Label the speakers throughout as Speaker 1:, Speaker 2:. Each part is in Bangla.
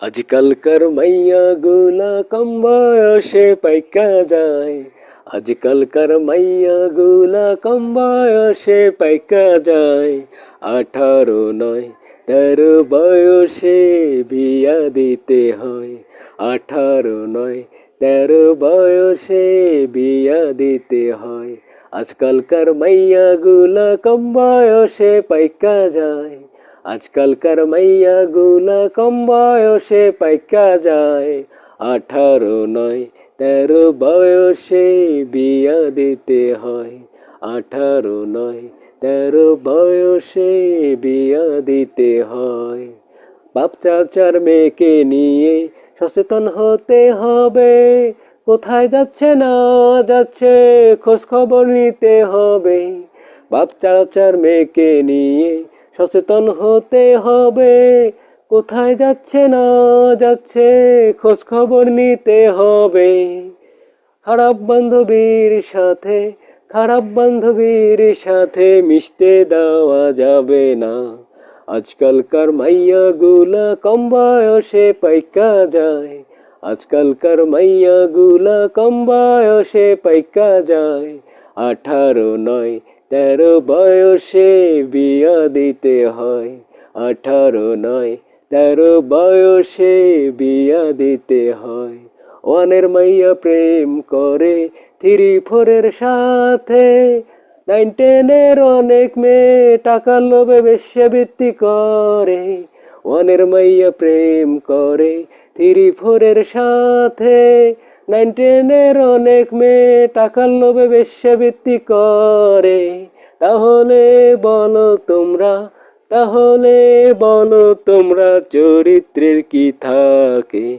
Speaker 1: আজকালকার মাইয়া গুলা কম বয়সে পাইকা যায়। আজকালকার মাইয়া গুলা কম বয়সে পাইকা যায়। আঠারো নয়, তেরো বয়সে বিয়া দিতে হয়। আঠারো নয়, তেরো বয়সে বিয়া দিতে হয়। আজকালকার মাইয়া গুলা কম বয়সে পাইকা যায়। আজকালকার মাইয়া গুলা কম বয়সে পাইকা যায়। আঠারো নয়, তেরো বয়সে বিয়া দিতে হয়। আঠারো নয়, তেরো বয়সে বিয়া দিতে হয়। বাপ চাচার মেয়েকে নিয়ে সচেতন হতে হবে। কোথায় যাচ্ছে না যাচ্ছে খোঁজ খবর নিতে হবে। বাপ চাচার মেয়েকে নিয়ে সচেতন হতে হবে। কোথায় যাচ্ছে না যাচ্ছে, খোঁজ খবর নিতে হবে। খারাপ বান্ধবীর সাথে, খারাপ বান্ধবীর সাথে মিশতে দেওয়া যাবে না। আজকালকার মাইয়া গুলা কম বয়সে পাইকা যায়। আজকালকার মাইয়া গুলা কম বয়সে পাইকা যায়। আঠারো নয় তেরো বয়সে বিয়া দিতে হয়, আঠারো নয়, তেরো বয়সে বিয়া দিতে হয়। ওয়ানের মাইয়া প্রেম করে থ্রি ফোরের সাথে, নাইন টেনের অনেক মেয়ে টাকার লোভে বেশ্যাবৃত্তি করে। ওয়ানের মাইয়া প্রেম করে থ্রি ফোরের সাথে নাইন টেনের অনেক মেয়ে টাকার লোভে বেশ্যাবৃত্তি করে। তাহলে বলো তোমরা, তাহলে বলো তোমরা চরিত্রের কি থাকে?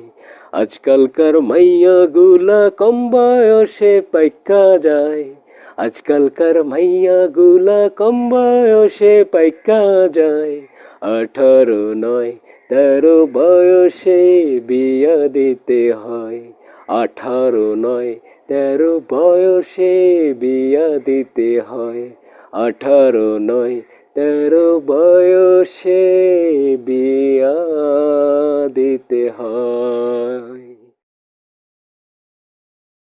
Speaker 1: আজকালকার মাইয়া গুলা কম বয়সে পাইকা যায়। আজকালকার মাইয়া গুলা কম বয়সে পাইকা যায়। আঠারো নয় তেরো বয়সে বিয়া দিতে হয়। আঠারো নয় তেরো বয়সে বিয়া দিতে হয়। আঠারো নয় তেরো বয়সে বিয়া দিতে হয়।